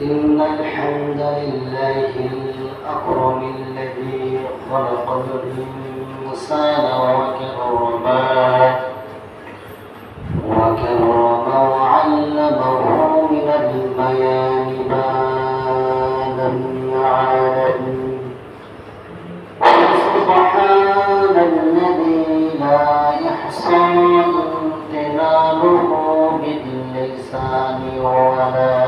إن الحمد لله الأكرم الذي خلق الإنسان وكرمه وكرمه وعلمه من البيان ما لم يعلم. سبحان الذي لا يحصى امتنانه باللسان ولا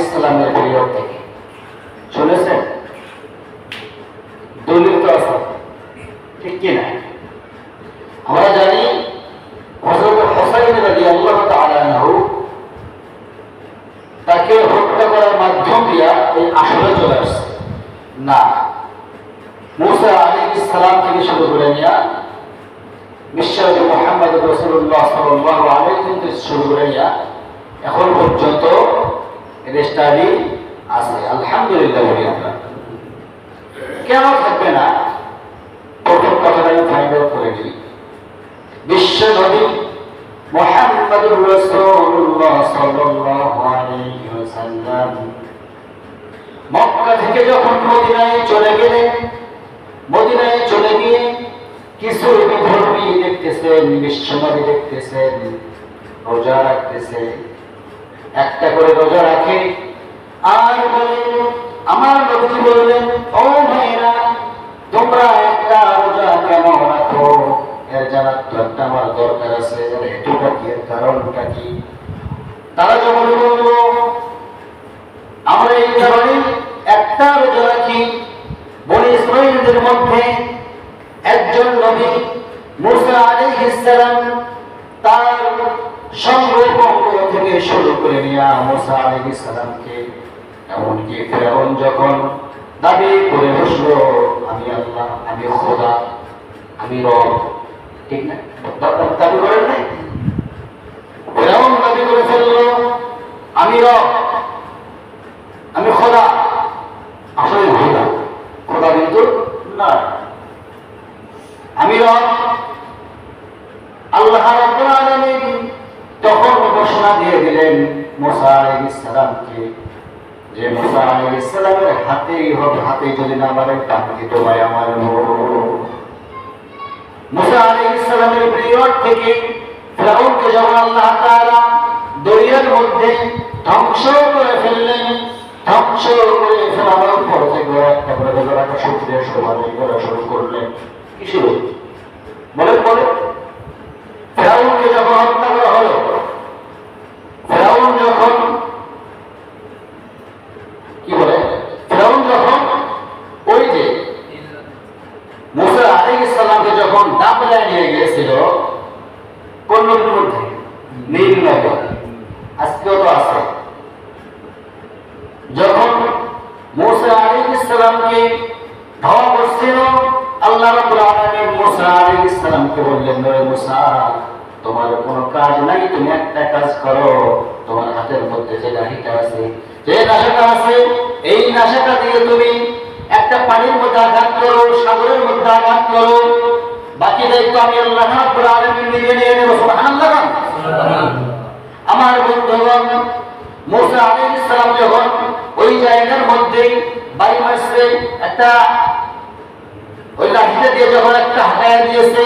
ইসলামের পিরিয়ড থেকে। শুনেছেন? দলিল তো আছে। ঠিক কিনা আমরা জানি তাকে হত্যা করার মাধ্যম দিয়া এই আসলে চলে আসছে। না। মুসা আলী ইসলাম থেকে শুরু করে নিয়া বিশ্বনবী মোহাম্মদ রসুল্লাহ সাল্লাহ আলাইহি থেকে শুরু করে নিয়া এখন পর্যন্ত রেস্টারি আছে, আলহামদুলিল্লাহ বলি আমরা কেন থাকবে না? প্রথম কথাটা আমি ফাইন্ড আউট করে দিই। বিশ্ব নবী মোহাম্মদ রসুল্লাহ সাল্লাল্লাহু আলাইহি ওয়াসাল্লাম মক্কা থেকে যখন মদিনায় চলে গেলেন, মদিনায় চলে গিয়ে কিছু ধর্মী দেখতেছেন বিশ্বনবী দেখতেছেন, রোজা রাখতেছে একটা করে রোজা রাখে। আর আমার নবী বললেন, ও ভাইরা তোমরা একটা রোজা কেন রাখো? এর জানার তো একটা আমার দরকার আছে এটুকা কি, এর কারণটা কি? তারা যখন বলল, আমরা এই কারণে একটা রোজা রাখি। বনি ইসরাইলদের মধ্যে একজন নবী, মুসা আলাইহিস সালাম থেকে শুরু করে নিয়ে মুসা আলাইহিস সালামকে, এমনকি যখন দাবি করে বসল, আমি আল্লাহ, আমি খোদা, আমি রব। ঠিক না? দাবি করেন নাই? ফেরাউন দাবি করে ফেলল, আমি রব, আমি খোদা। আসলে খোদা খোদা কিন্তু না। আমি রব, আল্লাহ রাব্বুল আলামিন তখন ঘোষণা দিয়ে দিলেন মুসা আলাইহিস সালামকে যে মুসা আলাইহিস সালামের হাতেই হবে হাতে যদি না পারে তাহলে তোমায় আমার যখন দরিয়ার মধ্যে করে করে শুরু যখন হত্যা ফেরাউন যখন কি বলে ফেরাউন যখন ওই যে মুসা আলাইহিস সালামকে যখন দাপলায় নিয়ে গিয়েছিল কোন নদীর মধ্যে নীল নদী আজকেও তো আছে যখন মুসা আলাইহিস সালামকে ধাওয়া করছিল আল্লাহ রাব্বুল আলামিন মুসা আলাইহিস সালামকে বললেন নরে মুসা তোমার কোনো কাজ নাই তুমি একটা কাজ করো তোমার হাতের মধ্যে যে লাঠিটা আছে যে নাশাটা আছে এই নাশাটা দিয়ে তুমি একটা পানির মধ্যে আঘাত করো সাগরের মধ্যে আঘাত করো। বাকি দায়িত্ব আমি আল্লাহ রাব্বুল আলামিন নিজে নিয়ে নেব সুবহানাল্লাহ। আমার বন্ধুগণ মুসা আলাইহিস সালাম যখন ওই জায়গার মধ্যে বাড়ি মারছে একটা ওই লাঠিটা দিয়ে যখন একটা হাঁকায় দিয়েছে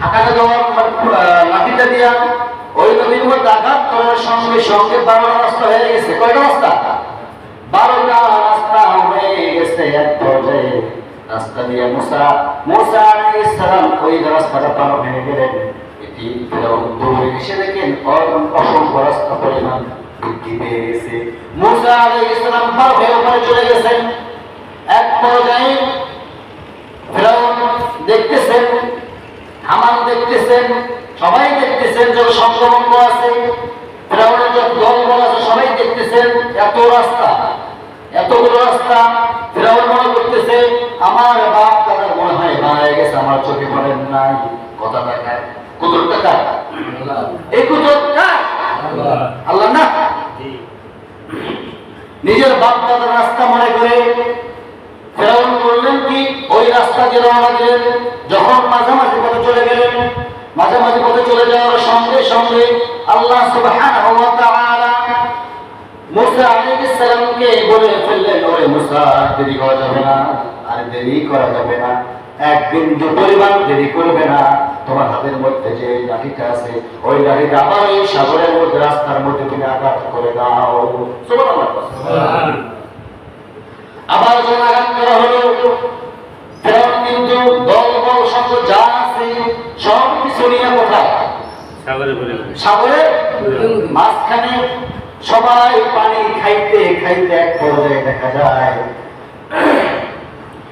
হাঁকাটা যখন লাঠিটা দিয়া ওই নদীর মধ্যে আঘাত করার সঙ্গে সঙ্গে বারোটা রাস্তা হয়ে গেছে। কয়টা রাস্তা? বারোটা রাস্তা হয়ে গেছে এক পর্যায়ে। রাস্তা দিয়ে মুসা মুসা আলাইহিস সালাম ওই রাস্তাটা পার হয়ে গেলেন। এটি ফেরাউন দৌড়ে এসে দেখেন অসংখ্য রাস্তা পরিমাণ বৃদ্ধি পেয়ে গেছে। মুসা আলাইহিস সালাম পার হয়ে ওখানে চলে গেছেন। এক পর্যায়ে ফেরাউন দেখতেছেন, হামান দেখতেছেন সবাই দেখতেছেন যত সংক্রমণ আছে ফেরাউনের যত দলবল আছে সবাই দেখতেছেন এত রাস্তা এতগুলো রাস্তা। ফেরাউন মনে করতেছে আমার বাপ দাদার মনে হয় মারা গেছে আমার চোখে পড়েন নাই। কথা দেখায় কুতুর টাকা এই কুতুর আল্লাহ। না? নিজের বাপ দাদার রাস্তা মনে করে ফেরাউন করলেন কি ওই রাস্তা দিয়ে রওনা দিলেন যখন মাঝামাঝি পথে চলে গেলেন মাঝামাঝি পথে চলে যাওয়ার সঙ্গে সঙ্গে আল্লাহ সুবহানাহু ওয়া তাআলা মুসা আলাইহিস সালামকে বলে ফেললেন, ওরে মুসা দেরি করা যাবে না, আর দেরি করা যাবে না। এক বিন্দু পরিমাণ দেরি করবে না। তোমার হাতের মধ্যে যে লাঠিটা আছে, ওই লাঠিটা আবার সাগরের মধ্যে, রাস্তার মধ্যে তুমি আঘাত করে দাও। আবার যখন আঘাত করা হলো কিন্তু দল বল সঙ্গ যা আছে সব কিছু নিয়ে কোথায়? সাগরে মাঝখানে সবাই পানি খাইতে খাইতে এক পর্যায়ে দেখা যায়।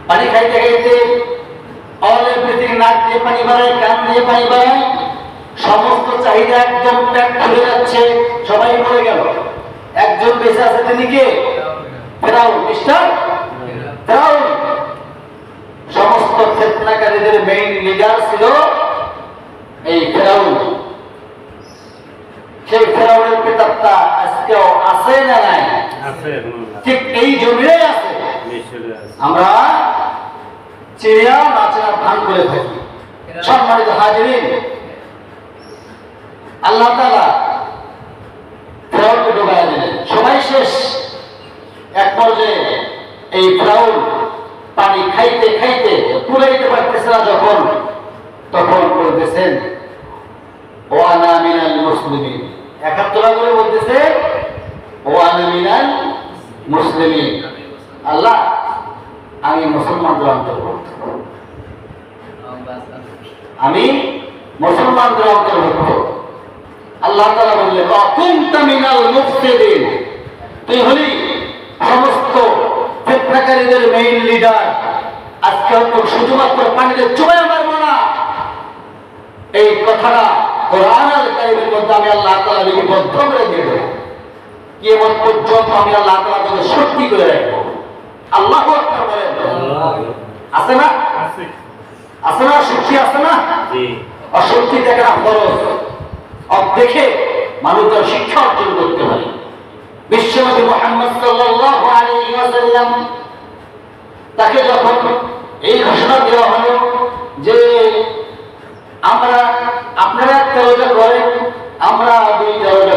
পানি খাইতে খাইতে অল এভরিথিং নাক দিয়ে পানি বাড়ায় কান দিয়ে পানি বাড়ায় সমস্ত চাহিদা একদম প্যাক খুলে যাচ্ছে সবাই মরে গেল। একজন বেঁচে আছে তিনি কে? ফেরাউন মিস্টার? ফেরাউন। সমস্ত ফেতনাকারীদের মেইন লিডার ছিল এই ফেরাউন। সেই ফেরাউনের পিতাত্তা আজকেও আছে না নাই। ঠিক এই জমিরে আছে। আমরা চিড়িয়া নাচের ভান করে থাকি। সম্মানিত হাজিরিন আল্লাহ তাআলা ফেরাউনকে ডুবাইয়া দিলেন। সবাই শেষ। এক পর্যায়ে এই ফেরাউন পানি খাইতে খাইতে কুলাইতে পারতেছে না যখন তখন বলতেছেন ও আনা মিনাল মুসলিমিন। একাত্তরা করে বলতেছে ও আনা মিনাল মুসলিমিন। আল্লাহ, আমি মুসলমানদের অন্তর্ভুক্ত। আমি মুসলমানদের অন্তর্ভুক্ত। আল্লাহ তাআলা বললেন অকুন্তা মিনাল মুফসিদিন। তুই হলি সমস্ত ফিতনাকারীদের মেইন লিডার আজকে শুধুমাত্র পানিতে না। এই কথাটা কোরআন আল কারিমের মধ্যে আমি আল্লাহ লিপিবদ্ধ করে দিয়ে দেবো। কিয়ামত পর্যন্ত আমি আল্লাহ তাআলা তোকে সত্যি করে রাখব। আল্লাহ আকবার বলেন আছে না? আছে। না? আছে না। অশক্তি দেখা খরচ অব দেখে মানুষ তার শিক্ষা অর্জন করতে পারে। বিশ্বনবী মোহাম্মদ সাল্লাল্লাহু আলাইহি ওয়াসাল্লাম তাকে যখন এই ঘোষণা দেওয়া হলো যে আমরা আপনারা একটা রোজা করেন আমরা দুইটা রোজা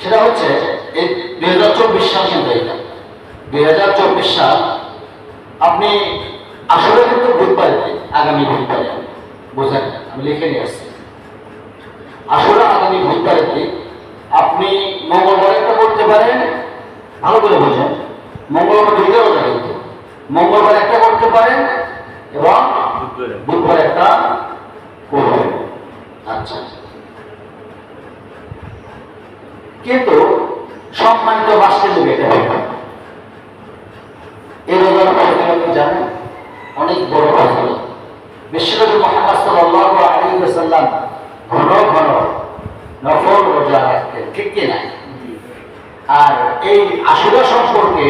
সেটা হচ্ছে এই দুই হাজার চব্বিশ সাল কিন্তু দুই হাজার চব্বিশ সাল আপনি আসলে কিন্তু বুধবারে আগামী বুধবারে বোঝেন, আমি লিখে নিয়ে আসছি। আসলে আগামী বুধবারে আপনি মঙ্গলবারে একটা করতে পারেন, ভালো করে বোঝেন। মঙ্গলবার দুইটা রোজা কিন্তু মঙ্গলবার একটা করতে পারেন এবং আচ্ছা। কিন্তু সম্মানিত মাসকে দেবে এটা এই রোজার আপনি জানেন? অনেক বড় ফজিলত বিশ্বনবী মোহাম্মদ সাল্লাল্লাহু ঘন ঘন নফল রোজা রাখতেন। ঠিক কি না? আর এই আশুরা সম্পর্কে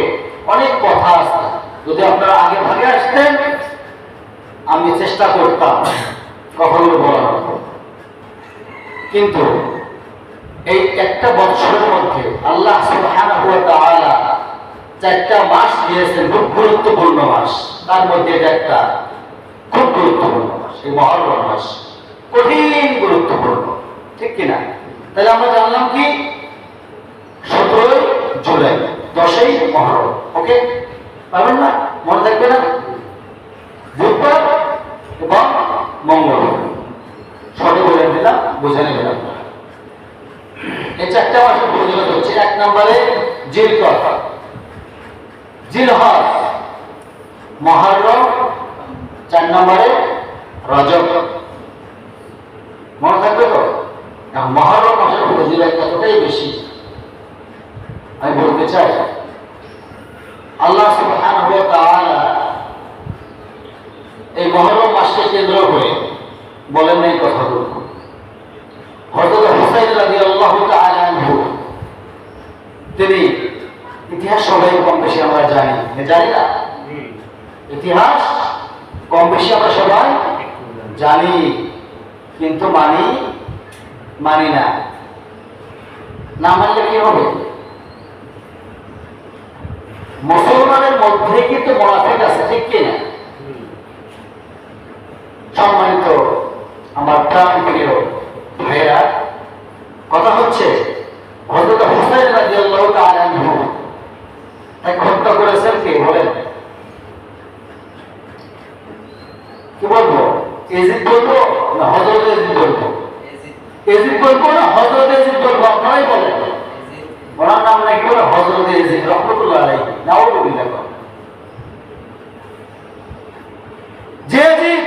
অনেক কথা আছে। যদি আপনারা আগে ভাগে আসতেন আমি চেষ্টা করতাম, কখনো বলার কিন্তু এই একটা বছরের মধ্যে আল্লাহ চারটা মাস দিয়েছেন খুব গুরুত্বপূর্ণ মাস। তার মধ্যে এটা একটা খুব গুরুত্বপূর্ণ মাস, এই মহরম মাস। কঠিন গুরুত্বপূর্ণ, ঠিক কিনা তাহলে আমরা জানলাম কি? সতেরোই জুলাই, দশই মহরম, ওকে? পারবেন না? মনে থাকবে না? বুধবার এবং মঙ্গলবার সঠিক বলে দিলাম, বুঝে নেবেন আপনারা এই চারটা মাসের ফজিলত হচ্ছে। এক নম্বরে জিল কথা জিল হজ। মহরম। চার নম্বরে রজব। মনে থাকবে তো? মহরম মাসের ফজিলত এতটাই বেশি আমি বলতে চাই আল্লাহ সুবহানাহু ওয়া তাআলা এই মহরম মাসকে কেন্দ্র করে বলেন এই কথাগুলো হযরত হুসাইন রাদিয়াল্লাহু তাআলা আনহু তিনি ইতিহাস সবাই কম বেশি আমরা জানি এ জানি না হুম ইতিহাস কম বেশি আমরা সবাই জানি কিন্তু মানি মানি না না মানলে কি হবে মুসলমানের মধ্যে কিন্তু মোনাফিক আছে ঠিক কিনা হুম সম্মানিত আমার প্রাণ প্রিয় ভাইরা কথা হচ্ছে হযরত হুসাইন রাদিয়াল্লাহু তাআলা আনহু তাকে হত্যা করেছেন কে বলেন কি বলব এজিদ বলব না হযরত এজিদ বলব এজিদ বলব না হযরত এজিদ বলব আপনারাই বলেন ওনার নাম নাকি বলে হযরত এজিদ রহমতুল্লাহ আলাইহি নাউযুবিল্লাহ যে এজিদ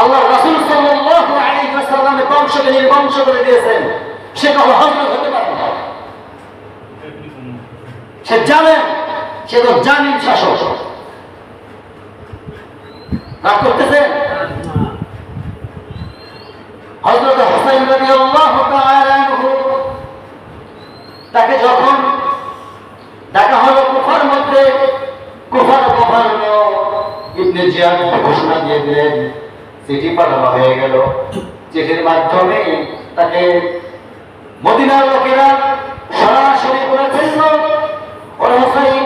আল্লাহ রাসূল সাল্লাল্লাহু আলাইহি ওয়াসাল্লামের বংশকে নির্বংশ করে দিয়েছেন সে কখনো হযরত হতে পারে না সে জানেন সে তো জানেন শাসক। রাগ রাদিয়াল্লাহু তাআলা আনহু তাকে যখন ডাকা হলো কুফার মধ্যে, কুফার গভর্নর ইবনে জিয়াদ ঘোষণা দিয়ে দিলেন, চিঠি পাঠানো হয়ে গেল। চিঠির মাধ্যমে তাকে মদিনার লোকেরা সরাসরি করে ফেলল, ওরা হুসাইন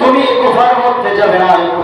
তুমি কুফার মধ্যে যাবে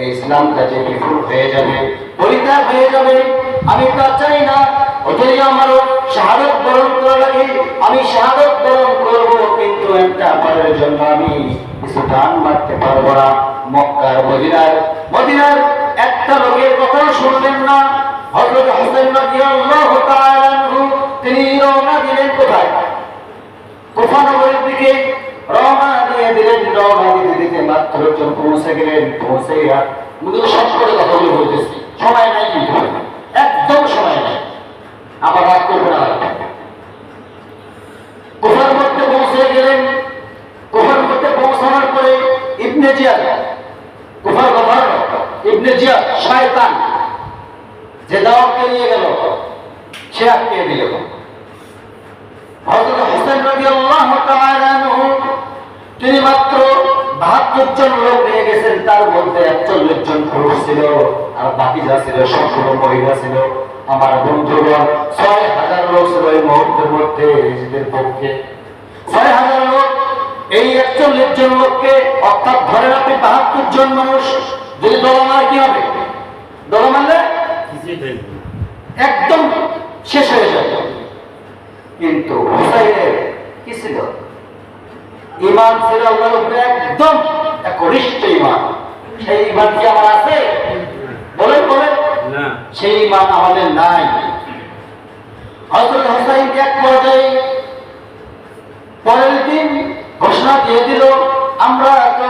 এই ইসলামটা যে বিফল হয়ে যাবে, পরিত্যাগ হয়ে যাবে। আমি তা চাই না ওটাই আমারও শাহাদত বরণ করা লাগে আমি শাহাদত বরণ করব, কিন্তু একটা আমাদের জন্য আমি কিছু দান মারতে পারব না। মক্কার মদিনার মদিনার একটা লোকের কথাও শুনবেন না। হযরত হুসাইন রাদিয়াল্লাহু তাআলা তিনি রওনা দিলেন কোথায়? কুফা নগরের দিকে রওনা দিয়ে দিলেন রওনা দিতে দিতে মাত্র পৌঁছে গেলেন পৌঁছে কিন্তু সব করে কথা বলে বলতেছি। সময় নাই কিন্তু। একদম সময় নাই। আবার রাগ করবে না। কুফার মধ্যে পৌঁছে গেলেন। কুফার মধ্যে পৌঁছানোর পরে ইবনে জিয়াদ, কুফার গভর্নর ইবনে জিয়াদ, শয়তান, যে দাওয়াতকে নিয়ে গেল, সে আটকে দিল। হযরত হোসেন রাদিয়াল্লাহু তাআলা আনহু তিনি মাত্র বাহাত্তর জন লোক নিয়ে গেছেন তার মধ্যে একচল্লিশ জন পুরুষ ছিল আর বাকি যা ছিল সবগুলো মহিলা ছিল। আমার বন্ধুগণ ছয় হাজার লোক ছিল এই মুহূর্তের মধ্যে নিজেদের পক্ষে। ছয় হাজার লোক এই একচল্লিশ জন লোককে অর্থাৎ ধরে রাখবে বাহাত্তর জন মানুষ যদি দল মার কি হবে? দল মারলে কিছুই থাকবে না একদম শেষ হয়ে যাবে। কিন্তু হুসাইনের কি ছিল? ইমান ছিল আল্লাহর উপরে একদম একনিষ্ঠ ইমান। সেই ইমান কি আমার আছে? বলেন বলেন। না। সেই ইমান আমাদের নাই। হজরত এক পর্যায়ে পরের দিন ঘোষণা দিয়ে দিল আমরা তো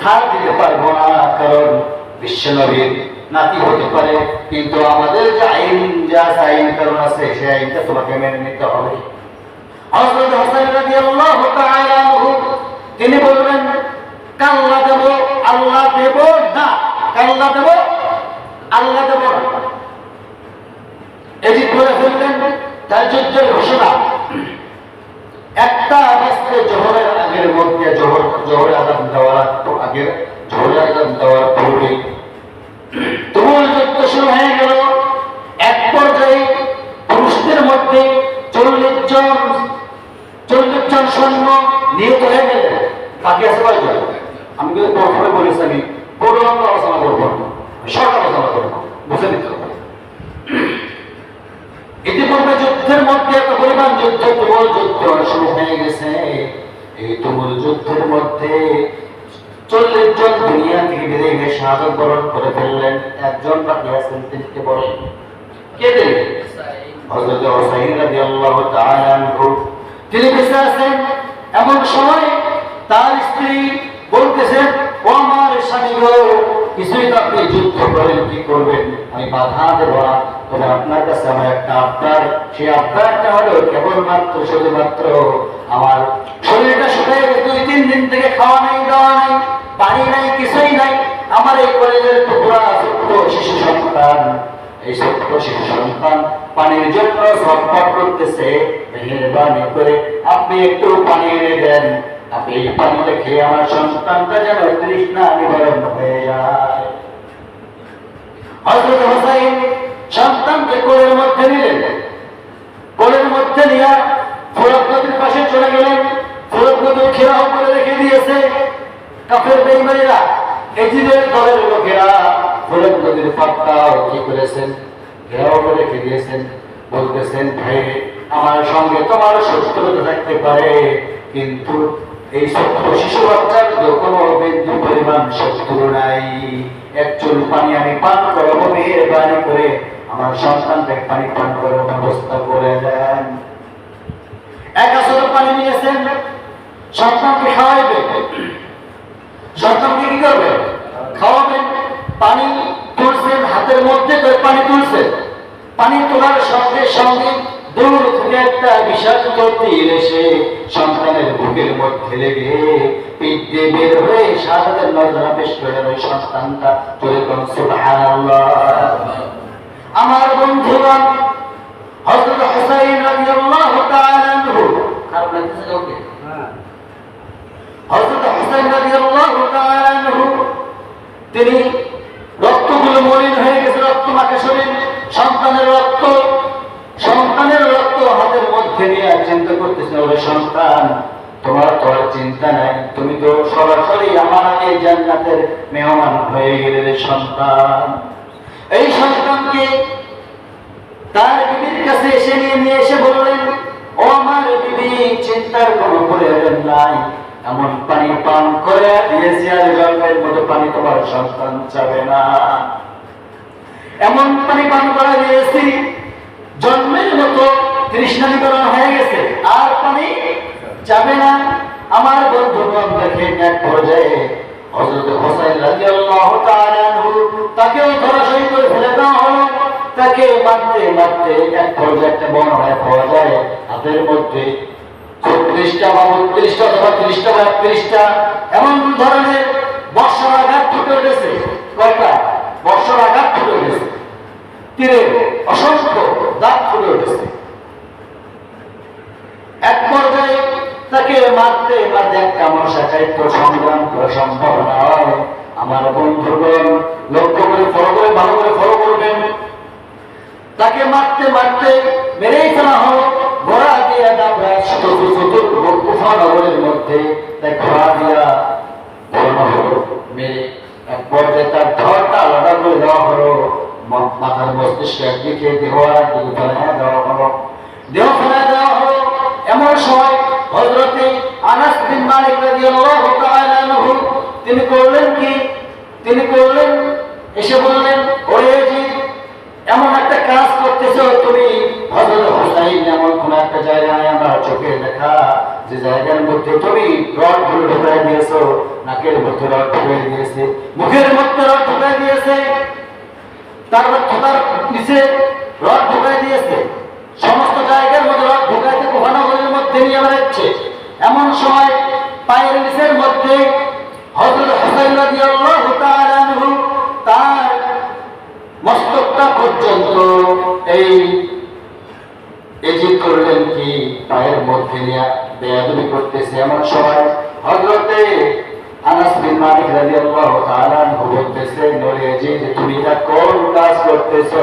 ছাড় দিতে পারব না কারণ বিশ্বনবীর নাতি হতে পারে। কিন্তু আমাদের যে আইন যা আইন কারণ আছে সেই আইনটা তোমাকে মেনে নিতে হবে। তিনি বললেন, কাল্লা দেব, আল্লাহ দেব না, কাল্লা দেব, আল্লাহ দেব না। এটি করে ফেললেন তার যুদ্ধের ঘোষণা। একটা অবস্থে জোহরের আগের মধ্যে, জোহর জোহরে আজান দেওয়ার আগের জোহরে আজান দেওয়ার পূর্বে তুমুল যুদ্ধ শুরু হয়ে গেল। এক পর্যায়ে পুরুষদের মধ্যে চল্লিশ জন চল্লিশ জন সৈন্য নিহত হয়ে গেলেন বাকি আছে কয়জন? আমি কিন্তু প্রথমে বলেছি আমি কোনো আলোচনা করব। শর্ট আলোচনা করব। বুঝে নিতে হবে। যুদ্ধের মধ্যে এত পরিমাণ যুদ্ধ, তুমুল যুদ্ধ শুরু হয়ে গেছে। এই তুমুল যুদ্ধের মধ্যে চল্লিশ জন দুনিয়া থেকে বেরিয়ে গিয়ে শাহাদত বরণ করে ফেললেন। একজন বাকি আছেন, তিনটে বলেন কে দিলেন হযরত হুসাইন রাদিয়াল্লাহু তাআলা বেঁচে আছেন, এমন সময় তার স্ত্রী বলতেছেন ও আমার স্বামী গো, কিছুই তো আপনি যুদ্ধ করেন, কি করবেন? আমি বাধা দেব না। তবে আপনার কাছে আমার একটা আবদার। সেই আবদারটা হলো কেবলমাত্র, শুধুমাত্র আমার শরীরটা গেছে। দুই, তিন দিন থেকে খাওয়া নাই, দাওয়া নাই, পানি নাই, কিছুই নাই। আমার এই কলেজের টুকরা শিশু সন্তান এই ছোট্ট শিশু সন্তান পানির জন্য ছটফট করতেছে। মেহরবানি করে আপনি একটু সন্তানকে কোলের মধ্যে নিলেন। কোলের মধ্যে নিয়ে ফোরক নদীর পাশে চলে গেলেন। ফোরক নদী ঘেরাও করে রেখে দিয়েছে। কাফের বেইমানিরা, এজিদের দলের লোকেরা। ফোরক নদীর পাক্কাও কি করেছেন, ঘেরাও করে রেখে দিয়েছেন বলতেছেন, ভাই, আমার সঙ্গে তোমার শত্রুতা থাকতে পারে, কিন্তু এই ছোট্ট শিশু বাচ্চার কোনো বিন্দু পরিমাণ শত্রু নাই। এক চুল পানি আমি পান করব, মেহরবানি করে আমার সন্তানকে পানি পান করার ব্যবস্থা করে দেন। এক আসর পানি নিয়েছেন সন্তানকে খাওয়াইবে। সন্তানকে কি করবে? খাওয়াবেন। পানি তুলছেন হাতের মধ্যে করে পানি তুলছেন পানি তোলার সঙ্গে সঙ্গে দূর থেকে একটা বিষাক্ত এসে সন্তানের বুকের মধ্যে লেগে পিঠ বের হয়ে শাহাদাতের নজরা পেশ করে ওই সন্তানটা চলে সুবহানাল্লাহ। আমার বন্ধুগণ, হযরত হুসাইন রাদিয়াল্লাহু তাআলা আনহু কাউকে হয়ে গেলে রে সন্তান। এই সন্তানকে তার বিবির কাছে এসে নিয়ে নিয়ে এসে বললেন, ও আমার বিবি, চিন্তার কোনো প্রয়োজন নাই। এমন পানি পান করে দিয়েছি আর জন্মের মতো পানি তোমার সন্তান চাবে না। এমন পানি পান করা দিয়েছি, জন্মের মতো তৃষ্ণা নিবারণ হয়ে গেছে, আর পানি যাবে না। আমার বন্ধুগণ দেখেন এক পর্যায়ে হযরত হোসেন রাদিয়াল্লাহু তাআলা তাকেও ধরাশয়ী করে ফেলে দেওয়া হলো। তাকে মারতে মারতে এক পর্যায়ে একটা বর্ণনায় পাওয়া যায়। হাতের মধ্যে চব্বিশটা বা বত্রিশটা অথবা ত্রিশটা বা একত্রিশটা এমন ধরনের বর্ষার আঘাত ফুটে উঠেছে। কয়টা? বর্ষার আঘাত ফুটে উঠেছে। তীরে অসংখ্য দাঁত ফুটে উঠেছে। এক পর্যায়ে তাকে মারতে মারতে একটা মশা চাইতে সংগ্রাম করা সম্ভব নয়। আমার বন্ধুগণ, লক্ষ্য করে ফলো করে, ভালো করে ফলো করবেন। তাকে মারতে মারতে মেরেই ফেলা হলো। ঘোড়া দিয়ে দাবড়া চতুর চতুর কুফা নগরের মধ্যে তাই ঘোড়া দিয়া ধর্ম হলো। মেরে এক পর্যায়ে তার ধরটা আলাদা করে দেওয়া হলো। মাথার মস্তিষ্ক একদিকে দেহ আর একদিকে ফেলাইয়া দেওয়া হলো। দেহ ফেলাইয়া দেওয়া হলো। এমন সময় হজরতে আনাস বিন মালিক রাদিয়াল্লাহু তাআলা আনহু, তিনি করলেন কি? তিনি করলেন এসে বললেন, ওরে জি এমন একটা কাজ করতেছো তুমি হজরত হোসাইন এমন কোন একটা জায়গায় আমরা চোখে দেখা, যে জায়গার মধ্যে তুমি রডগুলো ঢুকাই দিয়েছ, নাকের মধ্যে রড ঢুকাই দিয়েছে, মুখের মধ্যে রড ঢুকাই দিয়েছে তারপর থোকার নিচে রড ঢুকাই দিয়েছে, সমস্ত ঢুকাইতে নিয়ে বেড়াচ্ছে এমন সময় পায়ের নিচের মধ্যে হজরত হোসেন তার মস্তকটা পর্যন্ত এই এজিদ করলেন কি, পায়ের মধ্যে নিয়ে বেয়াদবি করতেছে। এমন সময় হজরতে আনাস বিন মালিক রাদিয়াল্লাহু তাআলা বলতেছে, নরে এজিদ তুমি এটা কোন কাজ করতেছো?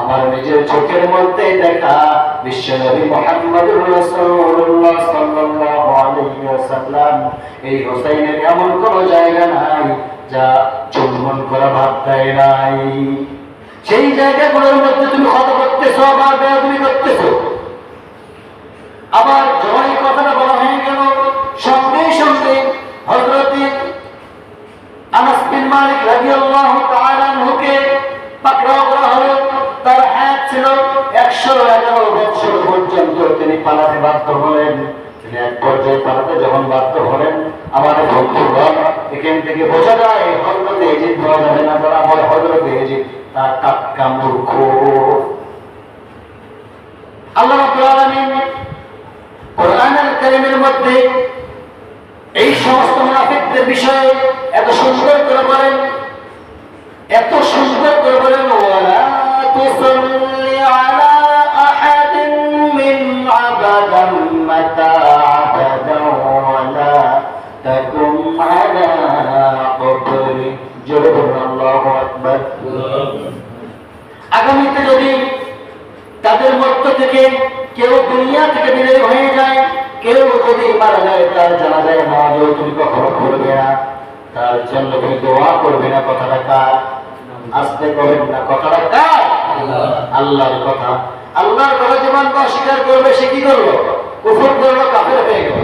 আমার নিজের চোখের মধ্যে দেখা বিশ্বনবী মুহাম্মদুর রাসূলুল্লাহ সাল্লাল্লাহু আলাইহি ওয়াসাল্লাম। এই হোসাইনের এমন কোন জায়গা নাই যা চুম্বন করা ভাব দেয় নাই। সেই জায়গাগুলোর মধ্যে তুমি কত করতেছো, আবার বেয়াদবি করতেছো। আবার মালিক তাআলা পাকড়াও করা হলো। তার ছিল একশো এগারো বছর পর্যন্ত তিনি পালাতে বাধ্য হলেন। তিনি এক পর্যায়ে পালাতে যখন বাধ্য হলেন বন্ধুগণ এখান থেকে বোঝা যায় হজরতে এজিদ যাবে না আমার হজরতে এজিদ, তার মূর্খ আল্লাহ রাব্বুল আলামিন কোরআনুল কারীমের মধ্যে এই সমস্ত মুনাফিকদের বিষয়ে থেকে কেউ দুনিয়া থেকে বিদায় হয়ে যায়, কেউ যদি মারা যায়, তার জানা যায় নামাজও তুমি কখনো করবে না। তার জন্য তুমি দোয়া করবে না, কথাটা কার? আসতে করবেন না কথা কার? আল্লাহর কথা। আল্লাহর কথা যেমন অস্বীকার করবে, সে কি করল? কুফর করল কাফের হয়ে গেল।